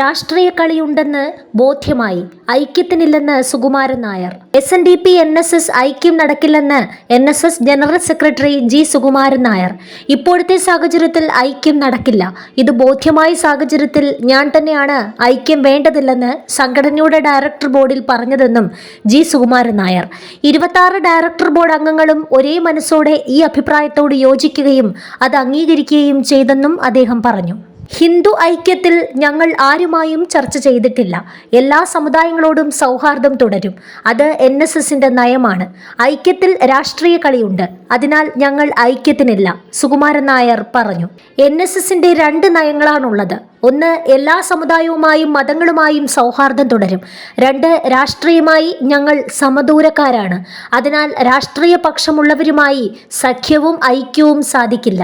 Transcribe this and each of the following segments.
രാഷ്ട്രീയ കളിയുണ്ടെന്ന് ബോധ്യമായി. ഐക്യത്തിനില്ലെന്ന് Sukumaran Nair. S N D P N S S ഐക്യം നടക്കില്ലെന്ന് N S S general secretary G Sukumaran Nair. ഇപ്പോഴത്തെ സാഹചര്യത്തിൽ ഐക്യം നടക്കില്ല. ഇത് ബോധ്യമായ സാഹചര്യത്തിൽ ഞാൻ തന്നെയാണ് ഐക്യം വേണ്ടതില്ലെന്ന് സംഘടനയുടെ ഡയറക്ടർ ബോർഡിൽ പറഞ്ഞതെന്നും ജി സുകുമാരൻ നായർ. ഇരുപത്തി ഡയറക്ടർ ബോർഡ് അംഗങ്ങളും ഒരേ മനസ്സോടെ ഈ അഭിപ്രായത്തോട് യോജിക്കുകയും അത് അംഗീകരിക്കുകയും ചെയ്തെന്നും അദ്ദേഹം പറഞ്ഞു. ഹിന്ദു ഐക്യത്തിൽ ഞങ്ങൾ ആരുമായും ചർച്ച ചെയ്തിട്ടില്ല. എല്ലാ സമുദായങ്ങളോടും സൗഹാർദ്ദം തുടരും. അത് എൻ എസ് എസിന്റെ നയമാണ്. ഐക്യത്തിൽ രാഷ്ട്രീയ കളിയുണ്ട്. അതിനാൽ ഞങ്ങൾ ഐക്യത്തിനില്ല സുകുമാരൻ നായർ പറഞ്ഞു. എൻ എസ് എസിന്റെ രണ്ട് നയങ്ങളാണുള്ളത്. ഒന്ന് എല്ലാ സമുദായവുമായും മതങ്ങളുമായും സൗഹാർദ്ദം തുടരും. രണ്ട് രാഷ്ട്രീയമായി ഞങ്ങൾ സമദൂരക്കാരാണ്. അതിനാൽ രാഷ്ട്രീയ പക്ഷമുള്ളവരുമായി സഖ്യവും ഐക്യവും സാധിക്കില്ല.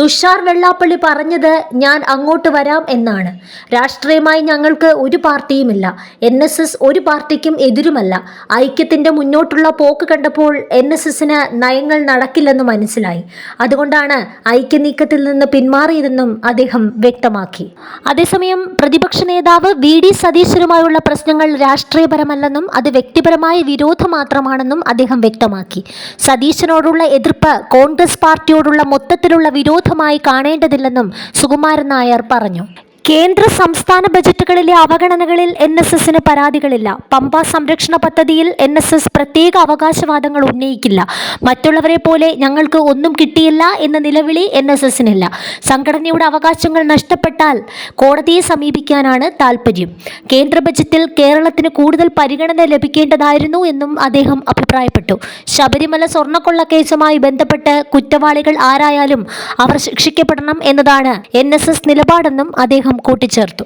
തുഷാർ വെള്ളാപ്പള്ളി പറഞ്ഞത് ഞാൻ അങ്ങോട്ട് വരാം എന്നാണ്. രാഷ്ട്രീയമായി ഞങ്ങൾക്ക് ഒരു പാർട്ടിയുമില്ല. എൻ എസ് എസ് ഒരു പാർട്ടിക്കും എതിരുമല്ല. ഐക്യത്തിന്റെ മുന്നോട്ടുള്ള പോക്ക് കണ്ടപ്പോൾ എൻ എസ് എസിന് നയങ്ങൾ നടക്കില്ലെന്ന് മനസ്സിലായി. അതുകൊണ്ടാണ് ഐക്യനീക്കത്തിൽ നിന്ന് പിന്മാറിയതെന്നും അദ്ദേഹം വ്യക്തമാക്കി. അതേസമയം പ്രതിപക്ഷ നേതാവ് വി ഡി സതീശനുമായുള്ള പ്രശ്നങ്ങൾ രാഷ്ട്രീയപരമല്ലെന്നും അത് വ്യക്തിപരമായ വിരോധം മാത്രമാണെന്നും അദ്ദേഹം വ്യക്തമാക്കി. സതീശനോടുള്ള എതിർപ്പ് കോൺഗ്രസ് പാർട്ടിയോടുള്ള മൊത്തത്തിലുള്ള വിരോധമായി കാണേണ്ടതില്ലെന്നും സുകുമാരൻ നായർ പറഞ്ഞു. കേന്ദ്ര സംസ്ഥാന ബജറ്റുകളിലെ അവഗണനകളിൽ എൻ എസ് എസിന് പരാതികളില്ല. പമ്പ സംരക്ഷണ പദ്ധതിയിൽ എൻ എസ് എസ് പ്രത്യേക അവകാശവാദങ്ങൾ ഉന്നയിക്കില്ല. മറ്റുള്ളവരെ പോലെ ഞങ്ങൾക്ക് ഒന്നും കിട്ടിയില്ല എന്ന നിലവിളി എൻ എസ് എസിനില്ല. സംഘടനയുടെ അവകാശങ്ങൾ നഷ്ടപ്പെട്ടാൽ കോടതിയെ സമീപിക്കാനാണ് താൽപ്പര്യം കേന്ദ്ര ബജറ്റിൽ കേരളത്തിന് കൂടുതൽ പരിഗണന ലഭിക്കേണ്ടതായിരുന്നു എന്നും അദ്ദേഹം അഭിപ്രായപ്പെട്ടു. ശബരിമല സ്വർണക്കൊള്ള കേസുമായി ബന്ധപ്പെട്ട് കുറ്റവാളികൾ ആരായാലും അവർ ശിക്ഷിക്കപ്പെടണം എന്നതാണ് എൻ നിലപാടെന്നും അദ്ദേഹം കൂട്ടിച്ചേർത്തു.